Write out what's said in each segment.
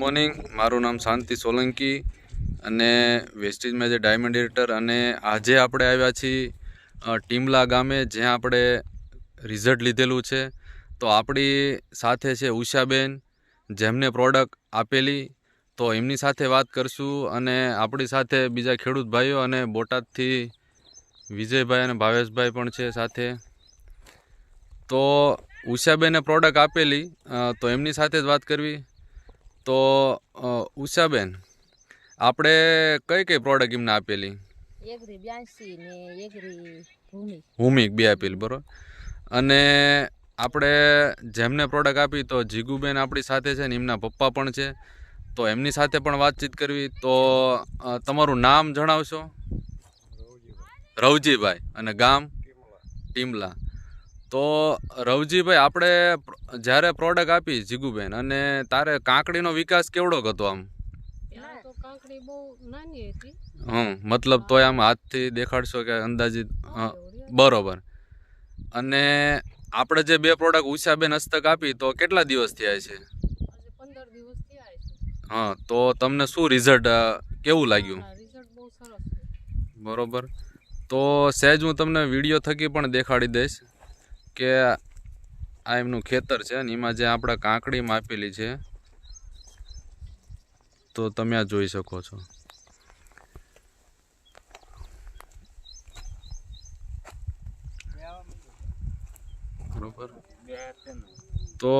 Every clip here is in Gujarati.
મોર્નિંગ મારું નામ શાંતિ સોલંકી અને વેસ્ટેજમાં જે ડાયમંડ એડિટર અને આજે આપણે આવ્યા છીએ ટીમલા ગામે જ્યાં આપણે રિઝલ્ટ લીધેલું છે. તો આપણી સાથે છે ઉષાબેન, જેમને પ્રોડક્ટ આપેલી. તો એમની સાથે વાત કરશું અને આપણી સાથે બીજા ખેડૂત ભાઈઓ અને બોટાદથી વિજયભાઈ અને ભાવેશભાઈ પણ છે સાથે. તો ઉષાબેને પ્રોડક્ટ આપેલી તો એમની સાથે જ વાત કરવી. તો ઉષાબેન આપણે કઈ કઈ પ્રોડક્ટ એમને આપેલી? ભૂમિક. બે આપેલી બરોબર? અને આપણે જેમને પ્રોડક્ટ આપી તો જીગુબેન આપણી સાથે છે ને એમના પપ્પા પણ છે. તો એમની સાથે પણ વાતચીત કરવી. તો તમારું નામ જણાવશો? રવજીભાઈ. અને ગામ? ટીમલા. તો રવજીભાઈ આપણે જ્યારે પ્રોડક્ટ આપી જીગુબેન અને તારે કાંકડીનો વિકાસ કેવડો હતો આમ? તો હમ મતલબ તોય આમ હાથથી દેખાડશો કે અંદાજિત બરોબર. અને આપણે જે બે પ્રોડક્ટ ઉષાબેન હસ્તક આપી તો કેટલા દિવસ થયા છે? હા તો તમને શું રિઝલ્ટ કેવું લાગ્યું? બરોબર. તો સહેજ હું તમને વીડિયો થકી પણ દેખાડી દઈશ. કે આ એમનું ખેતર છે ને એમાં જે આપણે કાંકડીમાં આપેલી છે, તો તમે આ જોઈ શકો છો. બરોબર? તો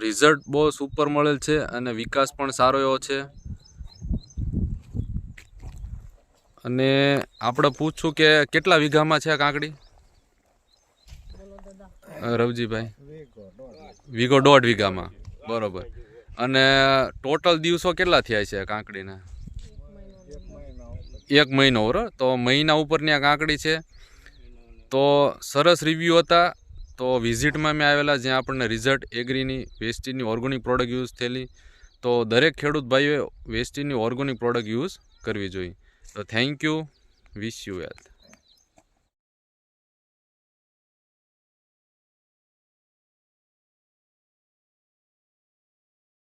રિઝલ્ટ બહુ સુપર મળેલ છે અને વિકાસ પણ સારો એવો છે. અને આપણે પૂછશું કે કેટલા વીઘામાં છે આ કાંકડી? રવજીભાઈ. વીઘો દોઢ વીઘામાં. બરોબર. અને ટોટલ દિવસો કેટલા થયા છે કાંકડીના? એક મહિનો એક તો મહિના ઉપરની આ કાંકડી છે. તો સરસ રિવ્યૂ હતા. તો વિઝિટમાં મેં આવેલા જ્યાં આપણને રિઝલ્ટ એગ્રીની વેસ્ટીની ઓર્ગોનિક પ્રોડક્ટ યુઝ થયેલી. તો દરેક ખેડૂત ભાઈઓએ વેસ્ટીની ઓર્ગોનિક પ્રોડક્ટ યુઝ કરવી જોઈએ. તો thank you wish you health